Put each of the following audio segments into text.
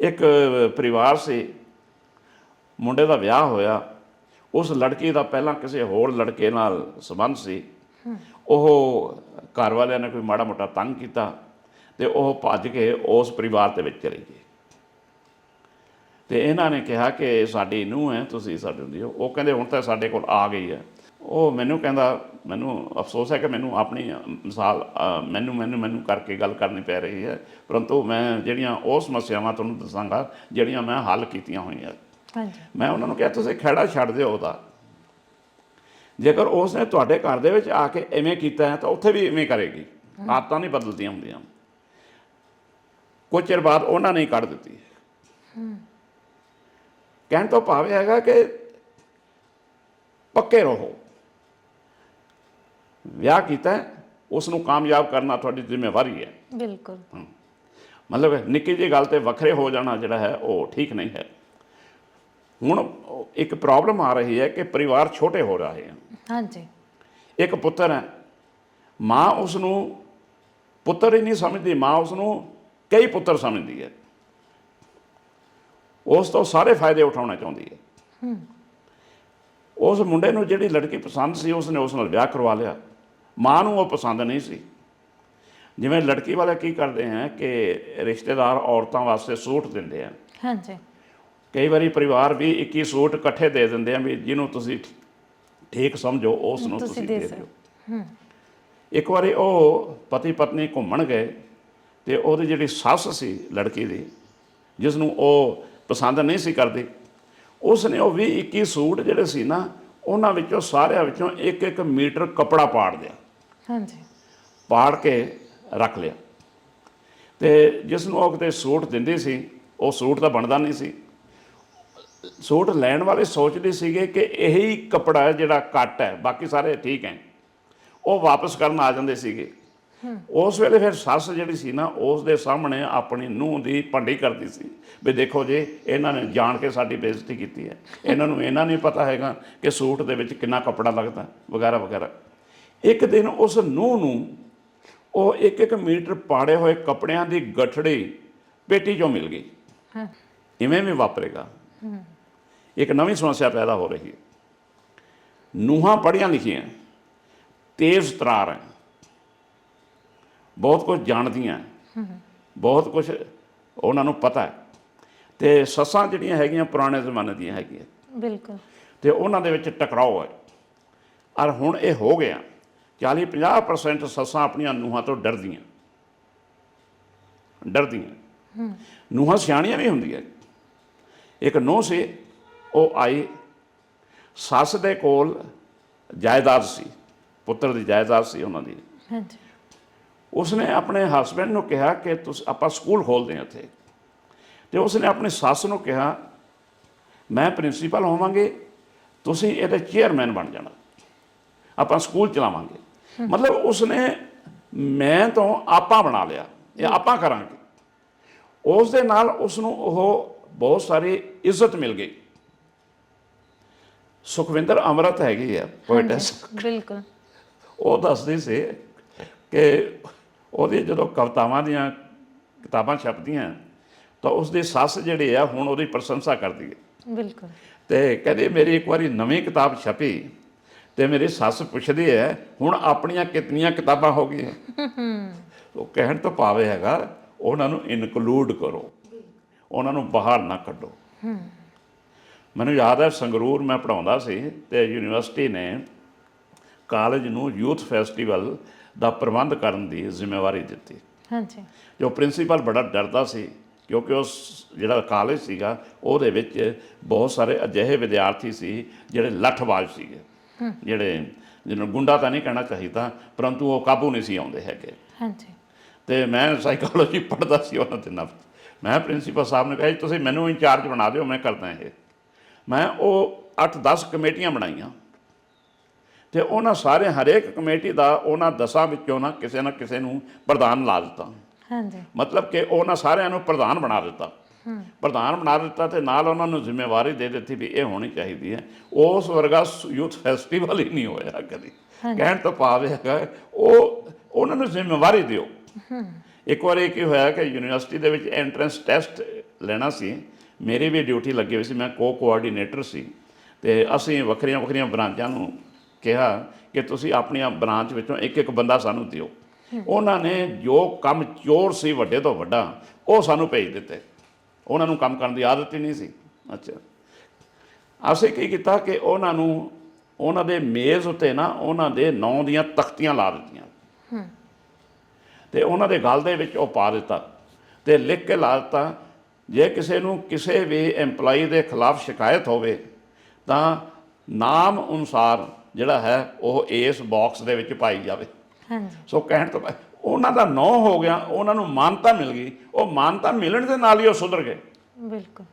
ਇੱਕ ਪਰਿਵਾਰ ਸੀ। ਮੁੰਡੇ ਦਾ ਵਿਆਹ ਹੋਇਆ। ਉਸ ਲੜਕੀ ਦਾ ਪਹਿਲਾਂ ਕਿਸੇ ਹੋਰ ਲੜਕੇ ਨਾਲ ਸੰਬੰਧ ਸੀ। ਉਹ ਘਰ ਵਾਲਿਆਂ ਨੇ ਕੋਈ ਮਾੜਾ ਮੋਟਾ ਤੰਗ ਕੀਤਾ ਤੇ ਉਹ ਭੱਜ ਕੇ ਉਸ ਪਰਿਵਾਰ ਦੇ ਵਿੱਚ ਚਲੀ ਗਈ ਤੇ ਇਹਨਾਂ ਨੇ ਕਿਹਾ ਕਿ ਸਾਡੀ ਨੂੰਹ ਹੈ, ਤੁਸੀਂ ਸਾਡੇ ਹੁੰਦੀ ਹੋ। ਉਹ ਕਹਿੰਦੇ, ਹੁਣ ਤਾਂ ਸਾਡੇ ਕੋਲ ਆ ਗਈ ਹੈ। ਉਹ ਮੈਨੂੰ ਕਹਿੰਦਾ ਮੈਨੂੰ ਅਫਸੋਸ ਹੈ ਕਿ ਮੈਨੂੰ ਆਪਣੀ ਮਿਸਾਲ ਮੈਨੂੰ ਮੈਨੂੰ ਮੈਨੂੰ ਕਰਕੇ ਗੱਲ ਕਰਨੀ ਪੈ ਰਹੀ ਹੈ। ਪਰੰਤੂ ਮੈਂ ਜਿਹੜੀਆਂ ਉਹ ਸਮੱਸਿਆਵਾਂ ਤੁਹਾਨੂੰ ਦੱਸਾਂਗਾ ਜਿਹੜੀਆਂ ਮੈਂ ਹੱਲ ਕੀਤੀਆਂ ਹੋਈਆਂ। ਹਾਂਜੀ। ਮੈਂ ਉਹਨਾਂ ਨੂੰ ਕਿਹਾ ਤੁਸੀਂ ਖਹਿੜਾ ਛੱਡ ਦਿਓ ਉਹਦਾ। ਜੇਕਰ ਉਸ ਨੇ ਤੁਹਾਡੇ ਘਰ ਦੇ ਵਿੱਚ ਆ ਕੇ ਐਵੇਂ ਕੀਤਾ ਹੈ ਤਾਂ ਉੱਥੇ ਵੀ ਐਵੇਂ ਕਰੇਗੀ। ਆਦਤਾਂ ਨਹੀਂ ਬਦਲਦੀਆਂ ਹੁੰਦੀਆਂ। ਕੁਝ ਚਿਰ ਬਾਅਦ ਉਹਨਾਂ ਨੇ ਕੱਢ ਦਿੱਤੀ। ਕਹਿਣ ਤੋਂ ਭਾਵ ਹੈਗਾ ਕਿ ਪੱਕੇ ਰਹੋ। ਵਿਆਹ ਕੀਤਾ ਹੈ, ਉਸ ਨੂੰ ਕਾਮਯਾਬ ਕਰਨਾ ਤੁਹਾਡੀ ਜ਼ਿੰਮੇਵਾਰੀ ਹੈ। ਬਿਲਕੁਲ। ਮਤਲਬ ਨਿੱਕੀ ਜਿਹੀ ਗੱਲ ਤੇ ਵੱਖਰੇ ਹੋ ਜਾਣਾ ਜਿਹੜਾ ਹੈ ਉਹ ਠੀਕ ਨਹੀਂ ਹੈ। ਹੁਣ ਇੱਕ ਪ੍ਰੋਬਲਮ ਆ ਰਹੀ ਹੈ ਕਿ ਪਰਿਵਾਰ ਛੋਟੇ ਹੋ ਰਹੇ ਹਨ। ਹਾਂਜੀ। ਇੱਕ ਪੁੱਤਰ ਹੈ ਮਾਂ ਉਸ ਨੂੰ ਪੁੱਤਰ ਹੀ ਨਹੀਂ ਸਮਝਦੀ ਮਾਂ ਉਸ ਨੂੰ ਕਈ ਪੁੱਤਰ ਸਮਝਦੀ ਹੈ। ਉਸ ਤੋਂ ਸਾਰੇ ਫਾਇਦੇ ਉਠਾਉਣਾ ਚਾਹੁੰਦੀ ਹੈ। ਉਸ ਮੁੰਡੇ ਨੂੰ ਜਿਹੜੀ ਲੜਕੀ ਪਸੰਦ ਸੀ ਉਸ ਨੇ ਉਸ ਨਾਲ ਵਿਆਹ ਕਰਵਾ ਲਿਆ। ਮਾਂ ਨੂੰ ਉਹ ਪਸੰਦ ਨਹੀਂ ਸੀ। ਜਿਵੇਂ ਲੜਕੀ ਵਾਲੇ ਕੀ ਕਰਦੇ ਹੈ ਕਿ ਰਿਸ਼ਤੇਦਾਰ ਔਰਤਾਂ ਵਾਸਤੇ ਸੂਟ ਦਿੰਦੇ ਆ। ਹਾਂਜੀ। ਕਈ ਵਾਰੀ ਪਰਿਵਾਰ ਵੀ 21 ਸੂਟ ਇਕੱਠੇ ਦੇ ਦਿੰਦੇ ਆ ਵੀ ਜਿਹਨੂੰ ਤੁਸੀਂ ਠੀਕ ਸਮਝੋ ਉਸ ਨੂੰ ਤੁਸੀਂ ਦੇ ਦਿਓ। ਇੱਕ ਵਾਰੀ ਉਹ ਪਤੀ ਪਤਨੀ ਘੁੰਮਣ ਗਏ ਤੇ ਉਹਦੀ ਜਿਹੜੀ ਸੱਸ ਸੀ ਲੜਕੀ ਦੀ ਜਿਸ ਨੂੰ ਉਹ ਪਸੰਦ ਨਹੀਂ ਸੀ ਕਰਦੀ ਉਸ ਨੇ ਉਹ 20 21 ਸੂਟ ਜਿਹੜੇ ਸੀ ਨਾ ਉਹਨਾਂ ਵਿੱਚੋਂ ਸਾਰਿਆਂ ਵਿੱਚੋਂ ਇੱਕ ਇੱਕ ਮੀਟਰ ਕਪੜਾ ਪਾੜ ਦਿਆ। ਹਾਂਜੀ। ਪਾੜ ਕੇ ਰੱਖ ਲਿਆ। ਤੇ ਜਿਸ ਨੂੰ ਉਹ ਕਿਤੇ ਸੂਟ ਦਿੰਦੀ ਸੀ ਉਹ ਸੂਟ ਤਾਂ ਬਣਦਾ ਨਹੀਂ ਸੀ। ਸੂਟ ਲੈਣ ਵਾਲੇ ਸੋਚਦੇ ਸੀਗੇ ਕਿ ਇਹੀ ਕਪੜਾ ਜਿਹੜਾ ਘੱਟ ਹੈ ਬਾਕੀ ਸਾਰੇ ਠੀਕ ਹੈ। ਉਹ ਵਾਪਸ ਕਰਨ ਆ ਜਾਂਦੇ ਸੀਗੇ। ਉਸ ਵੇਲੇ ਫਿਰ ਸੱਸ ਜਿਹੜੀ ਸੀ ਨਾ ਉਸ ਦੇ ਸਾਹਮਣੇ ਆਪਣੀ ਨੂੰਹ ਦੀ ਭੰਡੀ ਕਰਦੀ ਸੀ ਵੀ ਦੇਖੋ ਜੀ ਇਹਨਾਂ ਨੇ ਜਾਣ ਕੇ ਸਾਡੀ ਬੇਇੱਜ਼ਤੀ ਕੀਤੀ ਹੈ। ਇਹਨਾਂ ਨੂੰ ਇਹਨਾਂ ਨਹੀਂ ਪਤਾ ਹੈਗਾ ਕਿ ਸੂਟ ਦੇ ਵਿੱਚ ਕਿੰਨਾ ਕਪੜਾ ਲੱਗਦਾ ਵਗੈਰਾ ਵਗੈਰਾ। ਇੱਕ ਦਿਨ ਉਸ ਨੂੰਹ ਨੂੰ ਉਹ ਇੱਕ ਇੱਕ ਮੀਟਰ ਪਾੜੇ ਹੋਏ ਕੱਪੜਿਆਂ ਦੀ ਗਠੜੀ ਪੇਟੀ ਚੋਂ ਮਿਲ ਗਈ। ਹਾਂ। ਇਵੇਂ ਵੀ ਵਾਪਰੇਗਾ। ਇੱਕ ਨਵੀਂ ਸਮੱਸਿਆ ਪੈਦਾ ਹੋ ਰਹੀ ਹੈ। ਨੂਹਾਂ ਪੜ੍ਹੀਆਂ ਲਿਖੀਆਂ ਤੇਜ਼ ਤਰਾਰ ਹੈ। ਬਹੁਤ ਕੁਝ ਜਾਣਦੀਆਂ ਬਹੁਤ ਕੁਝ ਉਹਨਾਂ ਨੂੰ ਪਤਾ ਹੈ। ਤੇ ਸੱਸਾਂ ਜਿਹੜੀਆਂ ਹੈਗੀਆਂ ਪੁਰਾਣੇ ਜ਼ਮਾਨੇ ਦੀਆਂ ਹੈਗੀਆਂ। ਬਿਲਕੁਲ। ਤੇ ਉਹਨਾਂ ਦੇ ਵਿੱਚ ਟਕਰਾਓ ਹੈ। ਔਰ ਹੁਣ ਇਹ ਹੋ ਗਿਆ। 40 50% ਸੱਸਾਂ ਆਪਣੀਆਂ ਨੂੰਹਾਂ ਤੋਂ ਡਰਦੀਆਂ। ਡਰਦੀਆਂ। ਨੂੰਹਾਂ ਸਿਆਣੀਆਂ ਵੀ ਹੁੰਦੀਆਂ। ਇੱਕ ਨੂੰਹ ਸੀ ਉਹ ਆਈ। ਸੱਸ ਦੇ ਕੋਲ ਜਾਇਦਾਦ ਸੀ ਪੁੱਤਰ ਦੀ ਜਾਇਦਾਦ ਸੀ ਉਹਨਾਂ ਦੀ। ਹਾਂਜੀ। ਉਸਨੇ ਆਪਣੇ ਹਸਬੰਡ ਨੂੰ ਕਿਹਾ ਕਿ ਤੁਸੀਂ ਆਪਾਂ ਸਕੂਲ ਖੋਲਦੇ ਹਾਂ ਇੱਥੇ। ਤੇ ਉਸਨੇ ਆਪਣੀ ਸੱਸ ਨੂੰ ਕਿਹਾ ਮੈਂ ਪ੍ਰਿੰਸੀਪਲ ਹੋਵਾਂਗੇ ਤੁਸੀਂ ਇਹਦੇ ਚੇਅਰਮੈਨ ਬਣ ਜਾਣਾ। ਆਪਾਂ ਸਕੂਲ ਚਲਾਵਾਂਗੇ। ਮਤਲਬ ਉਸਨੇ ਮੈਂ ਤੋਂ ਆਪਾ ਬਣਾ ਲਿਆ ਇਹ ਆਪਾਂ ਕਰਾਂਗੇ। ਉਸ ਦੇ ਨਾਲ ਉਸ ਨੂੰ ਉਹ ਬਹੁਤ ਸਾਰੀ ਇੱਜ਼ਤ ਮਿਲ ਗਈ। ਸੁਖਵਿੰਦਰ ਅਮਰਤ ਹੈਗੀ ਆ ਪੋਇਟਸ ਬਿਲਕੁਲ। ਉਹ ਦੱਸਦੀ ਸੀ ਕਿ ਉਹਦੀ ਜਦੋਂ ਕਵਿਤਾਵਾਂ ਦੀਆਂ ਕਿਤਾਬਾਂ ਛਪਦੀਆਂ ਤਾਂ ਉਸ ਦੀ ਸੱਸ ਜਿਹੜੀ ਆ ਹੁਣ ਉਹਦੀ ਪ੍ਰਸ਼ੰਸਾ ਕਰਦੀ ਹੈ। ਬਿਲਕੁਲ। ਤੇ ਕਹਿੰਦੇ ਮੇਰੀ ਇੱਕ ਵਾਰੀ ਨਵੀਂ ਕਿਤਾਬ ਛਪੀ ਤੇ ਮੇਰੀ ਸੱਸ ਪੁੱਛਦੀ ਹੈ ਹੁਣ ਆਪਣੀਆਂ ਕਿਤਨੀਆਂ ਕਿਤਾਬਾਂ ਹੋ ਗਈਆਂ? ਉਹ ਕਹਿਣ ਤੋਂ ਭਾਵੇਂ ਹੈਗਾ ਉਹਨਾਂ ਨੂੰ ਇਨਕਲੂਡ ਕਰੋ। ਉਹਨਾਂ ਨੂੰ ਬਾਹਰ ਨਾ ਕੱਢੋ। ਮੈਨੂੰ ਯਾਦ ਹੈ ਸੰਗਰੂਰ ਮੈਂ ਪੜਾਉਂਦਾ ਸੀ ਤੇ ਯੂਨੀਵਰਸਿਟੀ ਨੇ ਕਾਲਜ ਨੂੰ ਯੂਥ ਫੈਸਟੀਵਲ ਦਾ ਪ੍ਰਬੰਧ ਕਰਨ ਦੀ ਜ਼ਿੰਮੇਵਾਰੀ ਦਿੱਤੀ। ਹਾਂਜੀ। ਜੋ ਪ੍ਰਿੰਸੀਪਲ ਬੜਾ ਡਰਦਾ ਸੀ ਕਿਉਂਕਿ ਉਸ ਜਿਹੜਾ ਕਾਲਜ ਸੀਗਾ ਉਹਦੇ ਵਿੱਚ ਬਹੁਤ ਸਾਰੇ ਅਜਿਹੇ ਵਿਦਿਆਰਥੀ ਸੀ ਜਿਹੜੇ ਲੱਠਬਾਜ਼ ਸੀਗੇ। ਜਿਹੜੇ ਜਿਹਨੂੰ ਗੁੰਡਾ ਤਾਂ ਨਹੀਂ ਕਹਿਣਾ ਚਾਹੀਦਾ ਪਰੰਤੂ ਉਹ ਕਾਬੂ ਨਹੀਂ ਸੀ ਆਉਂਦੇ ਹੈਗੇ। ਹਾਂਜੀ। ਤੇ ਮੈਂ ਸਾਈਕੋਲੋਜੀ ਪੜ੍ਹਦਾ ਸੀ ਉਹਨਾਂ ਦਿਨਾਂ ਵਿੱਚ। ਮੈਂ ਪ੍ਰਿੰਸੀਪਲ ਸਾਹਿਬ ਨੇ ਕਿਹਾ ਤੁਸੀਂ ਮੈਨੂੰ ਇੰਚਾਰਜ ਬਣਾ ਦਿਓ ਮੈਂ ਕਰਦਾ ਇਹ। ਮੈਂ ਉਹ 8-10 ਕਮੇਟੀਆਂ ਬਣਾਈਆਂ। ਤੇ ਉਹਨਾਂ ਸਾਰੇ ਹਰੇਕ ਕਮੇਟੀ ਦਾ ਉਹਨਾਂ ਦਸਾਂ ਵਿੱਚੋਂ ਨਾ ਕਿਸੇ ਨਾ ਕਿਸੇ ਨੂੰ ਪ੍ਰਧਾਨ ਲਾ ਦਿੱਤਾ। ਹਾਂਜੀ। ਮਤਲਬ ਕਿ ਉਹਨਾਂ ਸਾਰਿਆਂ ਨੂੰ ਪ੍ਰਧਾਨ ਬਣਾ ਦਿੱਤਾ। ਪ੍ਰਧਾਨ ਬਣਾ ਦਿੱਤਾ ਤੇ ਨਾਲ ਉਹਨਾਂ ਨੂੰ ਜ਼ਿੰਮੇਵਾਰੀ ਦੇ ਦਿੱਤੀ ਵੀ ਇਹ ਹੋਣੀ ਚਾਹੀਦੀ ਹੈ। ਉਸ ਵਰਗਾ ਯੂਥ ਫੈਸਟੀਵਲ ਹੀ ਨਹੀਂ ਹੋਇਆ ਕਦੀ। ਕਹਿਣ ਤੋਂ ਭਾਵ ਇਹ ਹੈਗਾ ਉਹ ਉਹਨਾਂ ਨੂੰ ਜ਼ਿੰਮੇਵਾਰੀ ਦਿਓ। ਇੱਕ ਵਾਰੀ ਕੀ ਹੋਇਆ ਕਿ ਯੂਨੀਵਰਸਿਟੀ ਦੇ ਵਿੱਚ ਐਂਟਰੈਂਸ ਟੈਸਟ ਲੈਣਾ ਸੀ। ਮੇਰੀ ਵੀ ਡਿਊਟੀ ਲੱਗੀ ਹੋਈ ਸੀ ਮੈਂ ਕੋ ਕੋਆਰਡੀਨੇਟਰ ਸੀ। ਤੇ ਅਸੀਂ ਵੱਖਰੀਆਂ ਵੱਖਰੀਆਂ ਬ੍ਰਾਂਚਾਂ ਨੂੰ ਕਿਹਾ ਕਿ ਤੁਸੀਂ ਆਪਣੀਆਂ ਬ੍ਰਾਂਚ ਵਿੱਚੋਂ ਇੱਕ ਇੱਕ ਬੰਦਾ ਸਾਨੂੰ ਦਿਓ। ਉਹਨਾਂ ਨੇ ਜੋ ਕੰਮ ਚੋਰ ਸੀ ਵੱਡੇ ਤੋਂ ਵੱਡਾ ਉਹ ਸਾਨੂੰ ਭੇਜ ਦਿੱਤੇ। ਉਹਨਾਂ ਨੂੰ ਕੰਮ ਕਰਨ ਦੀ ਆਦਤ ਹੀ ਨਹੀਂ ਸੀ। ਅੱਛਾ। ਅਸੀਂ ਕੀ ਕੀਤਾ ਕਿ ਉਹਨਾਂ ਨੂੰ ਉਹਨਾਂ ਦੇ ਮੇਜ਼ ਉੱਤੇ ਨਾ ਉਹਨਾਂ ਦੇ ਨਾਂ ਦੀਆਂ ਤਖਤੀਆਂ ਲਾ ਦਿੱਤੀਆਂ। ਤੇ ਉਹਨਾਂ ਦੇ ਗਲ ਦੇ ਵਿੱਚ ਉਹ ਪਾ ਦਿੱਤਾ ਤੇ ਲਿਖ ਕੇ ਲਾ ਦਿੱਤਾ ਜੇ ਕਿਸੇ ਨੂੰ ਕਿਸੇ ਵੀ EMPLOYEE ਦੇ ਖਿਲਾਫ ਸ਼ਿਕਾਇਤ ਹੋਵੇ ਤਾਂ ਨਾਮ ਅਨੁਸਾਰ ਜਿਹੜਾ ਹੈ ਉਹ ਇਸ ਬਾਕਸ ਦੇ ਵਿੱਚ ਪਾਈ ਜਾਵੇ। ਸੋ ਕਹਿਣ ਤੋਂ ਬਾਅਦ ਉਹਨਾਂ ਦਾ ਨਾਂ ਹੋ ਗਿਆ ਉਹਨਾਂ ਨੂੰ ਮਾਨਤਾ ਮਿਲ ਗਈ। ਉਹ ਮਾਨਤਾ ਮਿਲਣ ਦੇ ਨਾਲ ਹੀ ਉਹ ਸੁਧਰ ਗਏ। ਬਿਲਕੁਲ।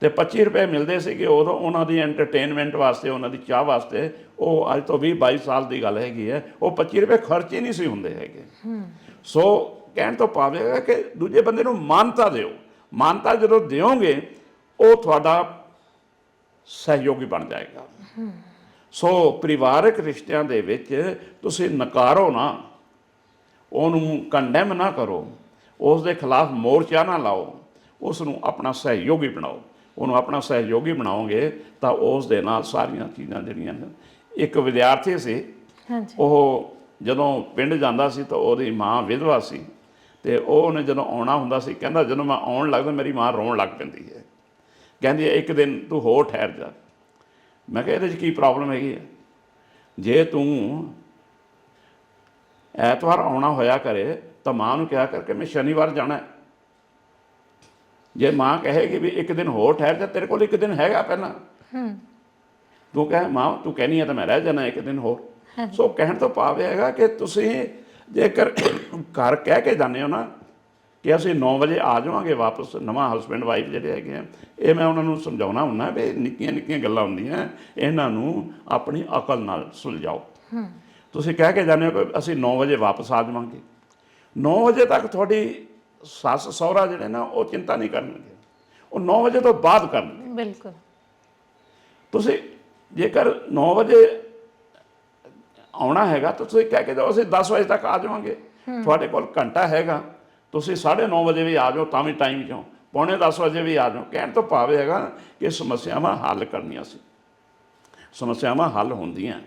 ਤੇ 25 ਰੁਪਏ ਮਿਲਦੇ ਸੀਗੇ ਉਦੋਂ ਉਹਨਾਂ ਦੀ ਐਂਟਰਟੇਨਮੈਂਟ ਵਾਸਤੇ ਉਹਨਾਂ ਦੀ ਚਾਹ ਵਾਸਤੇ। ਉਹ ਅੱਜ ਤੋਂ 20 22 ਸਾਲ ਦੀ ਗੱਲ ਹੈਗੀ ਹੈ। ਉਹ 25 ਰੁਪਏ ਖਰਚ ਹੀ ਨਹੀਂ ਸੀ ਹੁੰਦੇ ਹੈਗੇ। ਸੋ ਕਹਿਣ ਤੋਂ ਪਾਵੇਗਾ ਕਿ ਦੂਜੇ ਬੰਦੇ ਨੂੰ ਮਾਨਤਾ ਦਿਓ। ਮਾਨਤਾ ਜਦੋਂ ਦਿਓਗੇ ਉਹ ਤੁਹਾਡਾ ਸਹਿਯੋਗੀ ਬਣ ਜਾਏਗਾ। ਸੋ ਪਰਿਵਾਰਕ ਰਿਸ਼ਤਿਆਂ ਦੇ ਵਿੱਚ ਤੁਸੀਂ ਨਕਾਰੋ ਨਾ। ਉਹਨੂੰ ਕੰਡੈਮ ਨਾ ਕਰੋ। ਉਸ ਦੇ ਖਿਲਾਫ ਮੋਰਚਾ ਨਾ ਲਾਓ। ਉਸ ਨੂੰ ਆਪਣਾ ਸਹਿਯੋਗੀ ਬਣਾਓ। ਉਹਨੂੰ ਆਪਣਾ ਸਹਿਯੋਗੀ ਬਣਾਓਗੇ ਤਾਂ ਉਸ ਦੇ ਨਾਲ ਸਾਰੀਆਂ ਚੀਜ਼ਾਂ ਜਿਹੜੀਆਂ ਨੇ ਇੱਕ ਵਿਦਿਆਰਥੀ ਸੀ ਹਾਂਜੀ। ਉਹ ਜਦੋਂ ਪਿੰਡ ਜਾਂਦਾ ਸੀ ਤਾਂ ਉਹਦੀ ਮਾਂ ਵਿਧਵਾ ਸੀ ਤੇ ਉਹ ਉਹਨੇ ਜਦੋਂ ਆਉਣਾ ਹੁੰਦਾ ਸੀ ਕਹਿੰਦਾ ਜਦੋਂ ਮੈਂ ਆਉਣ ਲੱਗਦਾ ਮੇਰੀ ਮਾਂ ਰੋਣ ਲੱਗ ਪੈਂਦੀ ਹੈ। ਕਹਿੰਦੀ ਇੱਕ ਦਿਨ ਤੂੰ ਹੋਰ ਠਹਿਰ ਜਾ। ਮੈਂ ਕਿਹਾ ਇਹਦੇ 'ਚ ਕੀ ਪ੍ਰੋਬਲਮ ਹੈਗੀ ਹੈ ਜੇ ਤੂੰ ਐਤਵਾਰ ਆਉਣਾ ਹੋਇਆ ਕਰੇ ਤਾਂ ਮਾਂ ਨੂੰ ਕਿਹਾ ਕਰਕੇ ਮੈਂ ਸ਼ਨੀਵਾਰ ਜਾਣਾ ਹੈ। ਜੇ ਮਾਂ ਕਹੇਗੀ ਵੀ ਇੱਕ ਦਿਨ ਹੋਰ ਠਹਿਰ ਜਾ ਤੇਰੇ ਕੋਲ ਇੱਕ ਦਿਨ ਹੈਗਾ ਪਹਿਲਾਂ। ਹੂੰ। ਤੂੰ ਕਹੇ ਮਾਂ ਤੂੰ ਕਹਿਨੀ ਹੈ ਤਾਂ ਮੈਂ ਰਹਿ ਜਾਣਾ ਇੱਕ ਦਿਨ ਹੋਰ। ਸੋ ਕਹਿਣ ਤੋਂ ਇਹ ਹੈਗਾ ਕਿ ਤੁਸੀਂ ਜੇਕਰ ਘਰ ਕਹਿ ਕੇ ਜਾਂਦੇ ਹੋ ਨਾ ਕਿ ਅਸੀਂ 9 ਵਜੇ ਆ ਜਾਵਾਂਗੇ ਵਾਪਸ ਨਵਾਂ ਹਸਬੈਂਡ ਵਾਈਫ ਜਿਹੜੇ ਹੈਗੇ ਆ ਇਹ ਮੈਂ ਉਹਨਾਂ ਨੂੰ ਸਮਝਾਉਣਾ ਹੁੰਦਾ ਵੀ ਨਿੱਕੀਆਂ ਨਿੱਕੀਆਂ ਗੱਲਾਂ ਹੁੰਦੀਆਂ ਇਹਨਾਂ ਨੂੰ ਆਪਣੀ ਅਕਲ ਨਾਲ ਸੁਲਝਾਓ। ਤੁਸੀਂ ਕਹਿ ਕੇ ਜਾਂਦੇ ਹੋ ਕਿ ਅਸੀਂ 9 ਵਜੇ ਵਾਪਸ ਆ ਜਾਵਾਂਗੇ। 9 ਵਜੇ ਤੱਕ ਤੁਹਾਡੀ ਸੱਸ ਸਹੁਰਾ ਜਿਹੜੇ ਨਾ ਉਹ ਚਿੰਤਾ ਨਹੀਂ ਕਰਨਗੇ। ਉਹ 9 ਵਜੇ ਤੋਂ ਬਾਅਦ ਕਰਨਗੇ। ਬਿਲਕੁਲ। ਤੁਸੀਂ ਜੇਕਰ 9 ਵਜੇ ਆਉਣਾ ਹੈਗਾ ਤਾਂ ਤੁਸੀਂ ਕਹਿ ਕੇ ਜਾਓ ਅਸੀਂ 10 ਵਜੇ ਤੱਕ ਆ ਜਾਵਾਂਗੇ। ਤੁਹਾਡੇ ਕੋਲ ਘੰਟਾ ਹੈਗਾ। ਤੁਸੀਂ 9:30 ਵਜੇ ਵੀ ਆ ਜਾਓ ਤਾਂ ਵੀ ਟਾਈਮ ਚੋਂ ਪੌਣੇ 10 ਵਜੇ ਵੀ ਆ ਜਾਓ। ਕਹਿਣ ਤੋਂ ਭਾਵ ਹੈਗਾ ਕਿ ਸਮੱਸਿਆਵਾਂ ਹੱਲ ਕਰਨੀਆਂ ਸੀ। ਸਮੱਸਿਆਵਾਂ ਹੱਲ ਹੁੰਦੀਆਂ।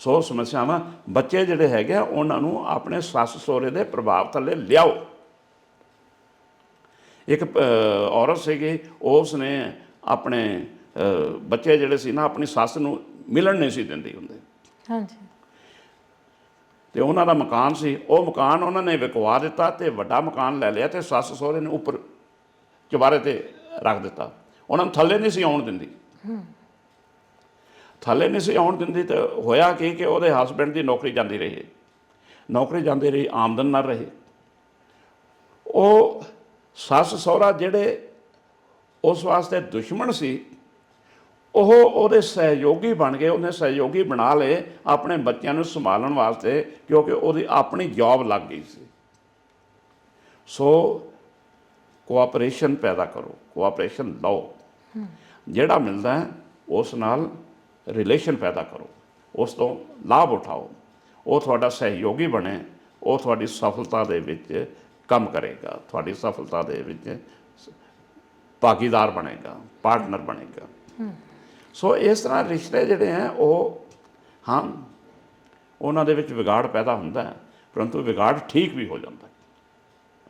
ਸੋ ਸਮੱਸਿਆਵਾਂ ਬੱਚੇ ਜਿਹੜੇ ਹੈਗੇ ਆ ਉਹਨਾਂ ਨੂੰ ਆਪਣੇ ਸੱਸ ਸਹੁਰੇ ਦੇ ਪ੍ਰਭਾਵ ਥੱਲੇ ਲਿਆਓ। ਇੱਕ ਔਰਤ ਸੀਗੀ ਉਸ ਨੇ ਆਪਣੇ ਬੱਚੇ ਜਿਹੜੇ ਸੀ ਨਾ ਆਪਣੀ ਸੱਸ ਨੂੰ ਮਿਲਣ ਨਹੀਂ ਸੀ ਦਿੰਦੀ ਹੁੰਦੇ। ਹਾਂਜੀ। ਤੇ ਉਹਨਾਂ ਦਾ ਮਕਾਨ ਸੀ। ਉਹ ਮਕਾਨ ਉਹਨਾਂ ਨੇ ਵਿਕਵਾ ਦਿੱਤਾ ਤੇ ਵੱਡਾ ਮਕਾਨ ਲੈ ਲਿਆ ਤੇ ਸੱਸ ਸਹੁਰੇ ਨੇ ਉੱਪਰ ਚੁਬਾਰੇ ਤੇ ਰੱਖ ਦਿੱਤਾ। ਉਹਨਾਂ ਨੂੰ ਥੱਲੇ ਨਹੀਂ ਸੀ ਆਉਣ ਦਿੰਦੀ। ਥੱਲੇ ਨਹੀਂ ਸੀ ਆਉਣ ਦਿੰਦੀ ਤੇ ਹੋਇਆ ਕੀ ਕਿ ਉਹਦੇ ਹਸਬੰਡ ਦੀ ਨੌਕਰੀ ਜਾਂਦੀ ਰਹੀ। ਨੌਕਰੀ ਜਾਂਦੀ ਰਹੀ, ਆਮਦਨ ਨਾ ਰਹੇ। ਉਹ ਸੱਸ ਸਹੁਰਾ ਜਿਹੜੇ ਉਸ ਵਾਸਤੇ ਦੁਸ਼ਮਣ ਸੀ ਉਹ ਉਹਦੇ ਸਹਿਯੋਗੀ ਬਣ ਗਏ, ਉਹਨੇ ਸਹਿਯੋਗੀ ਬਣਾ ਲਏ ਆਪਣੇ ਬੱਚਿਆਂ ਨੂੰ ਸੰਭਾਲਣ ਵਾਸਤੇ, ਕਿਉਂਕਿ ਉਹਦੀ ਆਪਣੀ ਜੌਬ ਲੱਗ ਗਈ ਸੀ। ਸੋ ਕੋਆਪਰੇਸ਼ਨ ਪੈਦਾ ਕਰੋ ਕੋਆਪਰੇਸ਼ਨ ਲਓ। ਜਿਹੜਾ ਮਿਲਦਾ ਹੈ, ਉਸ ਨਾਲ ਰਿਲੇਸ਼ਨ ਪੈਦਾ ਕਰੋ, ਉਸ ਤੋਂ ਲਾਭ ਉਠਾਓ। ਉਹ ਤੁਹਾਡਾ ਸਹਿਯੋਗੀ ਬਣੇ, ਉਹ ਤੁਹਾਡੀ ਸਫਲਤਾ ਦੇ ਵਿੱਚ ਕੰਮ ਕਰੇਗਾ, ਤੁਹਾਡੀ ਸਫਲਤਾ ਦੇ ਵਿੱਚ ਭਾਗੀਦਾਰ ਬਣੇਗਾ ਪਾਰਟਨਰ ਬਣੇਗਾ। ਸੋ ਇਸ ਤਰ੍ਹਾਂ ਰਿਸ਼ਤੇ ਜਿਹੜੇ ਹੈ ਉਹ ਹਾਂ ਉਹਨਾਂ ਦੇ ਵਿੱਚ ਵਿਗਾੜ ਪੈਦਾ ਹੁੰਦਾ ਹੈ ਪਰੰਤੂ ਵਿਗਾੜ ਠੀਕ ਵੀ ਹੋ ਜਾਂਦਾ ਹੈ।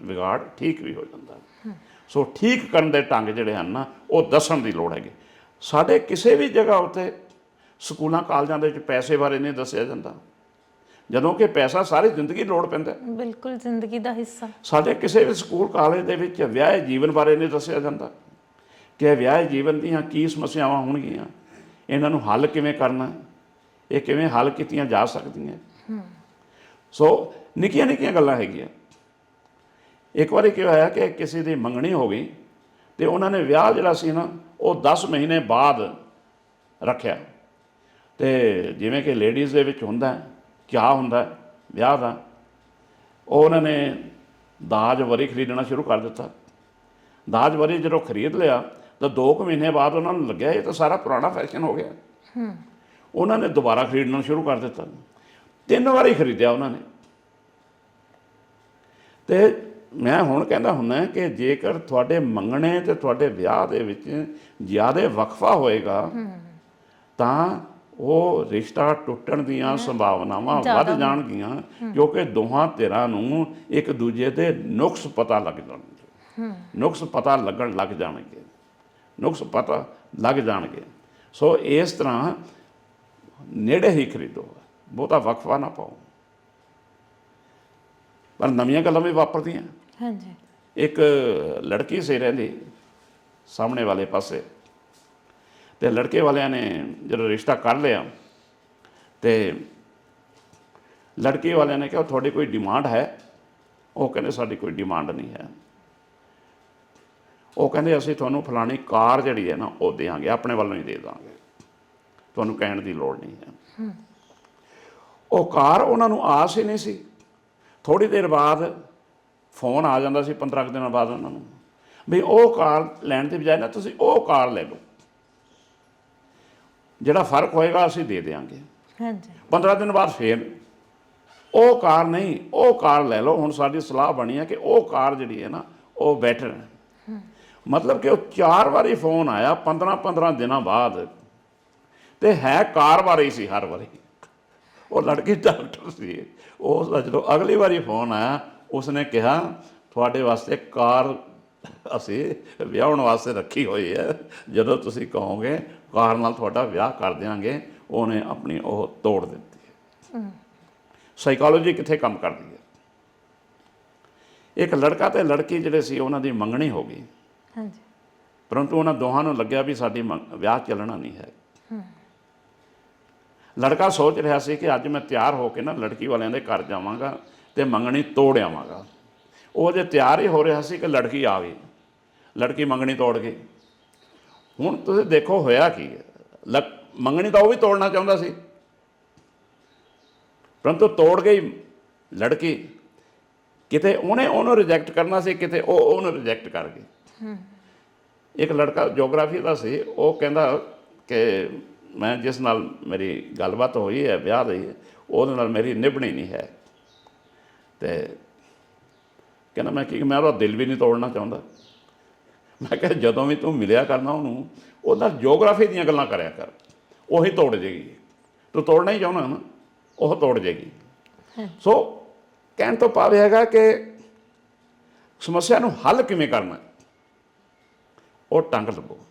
ਵਿਗਾੜ ਠੀਕ ਵੀ ਹੋ ਜਾਂਦਾ ਹੈ। ਸੋ ਠੀਕ ਕਰਨ ਦੇ ਢੰਗ ਜਿਹੜੇ ਹਨ ਨਾ ਉਹ ਦੱਸਣ ਦੀ ਲੋੜ ਹੈਗੀ। ਸਾਡੇ ਕਿਸੇ ਵੀ ਜਗ੍ਹਾ ਉੱਤੇ ਸਕੂਲਾਂ ਕਾਲਜਾਂ ਦੇ ਵਿੱਚ ਪੈਸੇ ਬਾਰੇ ਨਹੀਂ ਦੱਸਿਆ ਜਾਂਦਾ। ਜਦੋਂ ਕਿ ਪੈਸਾ ਸਾਰੀ ਜ਼ਿੰਦਗੀ ਲੋੜ ਪੈਂਦਾ। ਬਿਲਕੁਲ ਜ਼ਿੰਦਗੀ ਦਾ ਹਿੱਸਾ। ਸਾਡੇ ਕਿਸੇ ਵੀ ਸਕੂਲ ਕਾਲਜ ਦੇ ਵਿੱਚ ਵਿਆਹ ਜੀਵਨ ਬਾਰੇ ਨਹੀਂ ਦੱਸਿਆ ਜਾਂਦਾ। ਕਿ ਵਿਆਹ ਜੀਵਨ ਦੀਆਂ ਕੀ ਸਮੱਸਿਆਵਾਂ ਹੋਣਗੀਆਂ? ਇਹਨਾਂ ਨੂੰ ਹੱਲ ਕਿਵੇਂ ਕਰਨਾ? ਇਹ ਕਿਵੇਂ ਹੱਲ ਕੀਤੀਆਂ ਜਾ ਸਕਦੀਆਂ? ਸੋ ਨਿੱਕੀਆਂ ਨਿੱਕੀਆਂ ਗੱਲਾਂ ਹੈਗੀਆਂ। ਇੱਕ ਵਾਰੀ ਕੀ ਹੋਇਆ ਕਿ ਕਿਸੇ ਦੀ ਮੰਗਣੀ ਹੋ ਗਈ ਤੇ ਉਹਨਾਂ ਨੇ ਵਿਆਹ ਜਿਹੜਾ ਸੀ ਨਾ ਉਹ 10 ਮਹੀਨੇ ਬਾਅਦ ਰੱਖਿਆ। ਤੇ ਜਿਵੇਂ ਕਿ ਲੇਡੀਜ਼ ਦੇ ਵਿੱਚ ਹੁੰਦਾ ਹੈ, ਹੁੰਦਾ ਵਿਆਹ ਦਾ ਉਹ ਉਹਨਾਂ ਨੇ ਦਾਜ ਵਰੀ ਖਰੀਦਣਾ ਸ਼ੁਰੂ ਕਰ ਦਿੱਤਾ। ਦਾਜ ਵਰੀ ਜਦੋਂ ਖਰੀਦ ਲਿਆ ਤਾਂ 2 ਕੁ ਮਹੀਨੇ ਬਾਅਦ ਉਹਨਾਂ ਨੂੰ ਲੱਗਿਆ ਇਹ ਤਾਂ ਸਾਰਾ ਪੁਰਾਣਾ ਫੈਸ਼ਨ ਹੋ ਗਿਆ। ਉਹਨਾਂ ਨੇ ਦੁਬਾਰਾ ਖਰੀਦਣਾ ਸ਼ੁਰੂ ਕਰ ਦਿੱਤਾ। ਤਿੰਨ ਵਾਰੀ ਖਰੀਦਿਆ ਉਹਨਾਂ ਨੇ। ਤੇ ਮੈਂ ਹੁਣ ਕਹਿੰਦਾ ਹੁੰਨਾ ਕਿ ਜੇਕਰ ਤੁਹਾਡੇ ਮੰਗਣੇ ਤੇ ਤੁਹਾਡੇ ਵਿਆਹ ਦੇ ਵਿੱਚ ਜ਼ਿਆਦਾ ਵਕਫਾ ਹੋਏਗਾ ਤਾਂ ਉਹ ਰਿਸ਼ਤਾ ਟੁੱਟਣ ਦੀਆਂ ਸੰਭਾਵਨਾਵਾਂ ਵੱਧ ਜਾਣਗੀਆਂ ਕਿਉਂਕਿ ਦੋਹਾਂ ਧਿਰਾਂ ਨੂੰ ਇੱਕ ਦੂਜੇ ਦੇ ਨੁਕਸ ਪਤਾ ਲੱਗ ਜਾਣਗੇ। ਨੁਕਸ ਪਤਾ ਲੱਗਣ ਲੱਗ ਜਾਣਗੇ। ਨੁਕਸ ਪਤਾ ਲੱਗ ਜਾਣਗੇ। ਸੋ ਇਸ ਤਰ੍ਹਾਂ ਨੇੜੇ ਹੀ ਖਰੀਦੋ ਬਹੁਤਾ ਵਕਫਾ ਨਾ ਪਾਓ। ਪਰ ਨਵੀਆਂ ਗੱਲਾਂ ਵੀ ਵਾਪਰਦੀਆਂ। ਹਾਂਜੀ। ਇੱਕ ਲੜਕੀ ਸੀ ਰਹਿੰਦੀ ਸਾਹਮਣੇ ਵਾਲੇ ਪਾਸੇ ਤੇ ਲੜਕੇ ਵਾਲਿਆਂ ਨੇ ਜਦੋਂ ਰਿਸ਼ਤਾ ਕਰ ਲਿਆ ਤੇ ਲੜਕੀ ਵਾਲਿਆਂ ਨੇ ਕਿਹਾ ਤੁਹਾਡੀ ਕੋਈ ਡਿਮਾਂਡ ਹੈ? ਉਹ ਕਹਿੰਦੇ ਸਾਡੀ ਕੋਈ ਡਿਮਾਂਡ ਨਹੀਂ ਹੈ। ਉਹ ਕਹਿੰਦੇ ਅਸੀਂ ਤੁਹਾਨੂੰ ਫਲਾਣੀ ਕਾਰ ਜਿਹੜੀ ਹੈ ਨਾ ਉਹ ਦੇਵਾਂਗੇ ਆਪਣੇ ਵੱਲੋਂ ਹੀ ਦੇ ਦਾਂਗੇ। ਤੁਹਾਨੂੰ ਕਹਿਣ ਦੀ ਲੋੜ ਨਹੀਂ ਹੈ। ਉਹ ਕਾਰ ਉਹਨਾਂ ਨੂੰ ਆਸ ਹੀ ਨਹੀਂ ਸੀ। ਥੋੜੀ ਦੇਰ ਬਾਅਦ ਫੋਨ ਆ ਜਾਂਦਾ ਸੀ 15 ਕੁ ਦਿਨਾਂ ਬਾਅਦ ਉਹਨਾਂ ਨੂੰ। ਵੀ ਉਹ ਕਾਰ ਲੈਣ ਦੀ ਬਜਾਏ ਨਾ ਤੁਸੀਂ ਉਹ ਕਾਰ ਲੈ ਲਓ। ਜਿਹੜਾ ਫ਼ਰਕ ਹੋਏਗਾ ਅਸੀਂ ਦੇ ਦੇਵਾਂਗੇ ਹਾਂਜੀ। 15 ਦਿਨ ਬਾਅਦ ਫੇਰ ਉਹ ਕਾਰ ਨਹੀਂ ਉਹ ਕਾਰ ਲੈ ਲਓ। ਹੁਣ ਸਾਡੀ ਸਲਾਹ ਬਣੀ ਹੈ ਕਿ ਉਹ ਕਾਰ ਜਿਹੜੀ ਹੈ ਨਾ ਉਹ ਬੈਟਰ ਹੈ। ਮਤਲਬ ਕਿ ਉਹ ਚਾਰ ਵਾਰੀ ਫੋਨ ਆਇਆ 15 15 ਦਿਨਾਂ ਬਾਅਦ। ਤੇ ਹੈ ਕਾਰ ਹੀ ਸੀ ਹਰ ਵਾਰੀ। ਉਹ ਲੜਕੀ ਡਾਕਟਰ ਸੀ। ਉਸ ਦਾ ਜਦੋਂ ਅਗਲੀ ਵਾਰੀ ਫੋਨ ਆਇਆ ਉਸਨੇ ਕਿਹਾ ਤੁਹਾਡੇ ਵਾਸਤੇ ਕਾਰ ਅਸੀਂ ਵਿਆਹਣ ਵਾਸਤੇ ਰੱਖੀ ਹੋਈ ਹੈ। ਜਦੋਂ ਤੁਸੀਂ ਕਹੋਗੇ ਕਾਰ ਨਾਲ ਤੁਹਾਡਾ ਵਿਆਹ ਕਰ ਦਿਆਂਗੇ। ਉਹਨੇ ਆਪਣੀ ਉਹ ਤੋੜ ਦਿੱਤੀ। ਸਾਈਕੋਲੋਜੀ ਕਿੱਥੇ ਕੰਮ ਕਰਦੀ ਹੈ? ਇੱਕ ਲੜਕਾ ਤੇ ਲੜਕੀ ਜਿਹੜੇ ਸੀ ਉਹਨਾਂ ਦੀ ਮੰਗਣੀ ਹੋ ਗਈ। ਹਾਂਜੀ। ਪਰੰਤੂ ਉਹਨਾਂ ਦੋਹਾਂ ਨੂੰ ਲੱਗਿਆ ਵੀ ਸਾਡੀ ਵਿਆਹ ਚੱਲਣਾ ਨਹੀਂ ਹੈ। ਲੜਕਾ ਸੋਚ ਰਿਹਾ ਸੀ ਕਿ ਅੱਜ ਮੈਂ ਤਿਆਰ ਹੋ ਕੇ ਨਾ ਲੜਕੀ ਵਾਲਿਆਂ ਦੇ ਘਰ ਜਾਵਾਂਗਾ ਤੇ ਮੰਗਣੀ ਤੋੜ ਆਵਾਂਗਾ। ਉਹ ਜੇ ਤਿਆਰ ਹੀ ਹੋ ਰਿਹਾ ਸੀ ਕਿ ਲੜਕੀ ਆ ਗਈ ਲੜਕੀ ਮੰਗਣੀ ਤੋੜ ਗਈ। ਹੁਣ ਤੁਸੀਂ ਦੇਖੋ ਹੋਇਆ ਕੀ ਹੈ। ਮੰਗਣੀ ਤਾਂ ਉਹ ਵੀ ਤੋੜਨਾ ਚਾਹੁੰਦਾ ਸੀ। ਪਰੰਤੂ ਤੋੜ ਗਈ ਲੜਕੀ। ਕਿਤੇ ਉਹਨੇ ਉਹਨੂੰ ਰਿਜੈਕਟ ਕਰਨਾ ਸੀ ਕਿਤੇ ਉਹ ਉਹਨੂੰ ਰਿਜੈਕਟ ਕਰ ਗਈ। ਇੱਕ ਲੜਕਾ ਜੀਓਗ੍ਰਾਫੀ ਦਾ ਸੀ ਉਹ ਕਹਿੰਦਾ ਕਿ ਮੈਂ ਜਿਸ ਨਾਲ ਮੇਰੀ ਗੱਲਬਾਤ ਹੋਈ ਹੈ ਵਿਆਹ ਦੀ ਉਹਦੇ ਨਾਲ ਮੇਰੀ ਨਿਭਣੀ ਨਹੀਂ ਹੈ। ਤੇ ਕਹਿੰਦਾ ਮੈਂ ਕੀ ਮੈਂ ਉਹਦਾ ਦਿਲ ਵੀ ਨਹੀਂ ਤੋੜਨਾ ਚਾਹੁੰਦਾ। ਮੈਂ ਕਿਹਾ ਜਦੋਂ ਵੀ ਤੂੰ ਮਿਲਿਆ ਕਰਨਾ ਉਹਨੂੰ ਉਹਦਾ ਜੀਓਗ੍ਰਾਫੀ ਦੀਆਂ ਗੱਲਾਂ ਕਰਿਆ ਕਰ। ਉਹੀ ਤੋੜ ਜੇਗੀ। ਤੂੰ ਤੋੜਨਾ ਹੀ ਚਾਹੁੰਦਾ ਨਾ ਉਹ ਤੋੜ ਜੇਗੀ। ਸੋ ਕਹਿਣ ਤੋਂ ਭਾਵ ਹੈਗਾ ਕਿ ਸਮੱਸਿਆ ਨੂੰ ਹੱਲ ਕਿਵੇਂ ਕਰਨਾ ਹੈ? ਉਹ ਟੰਗ ਲਵੋ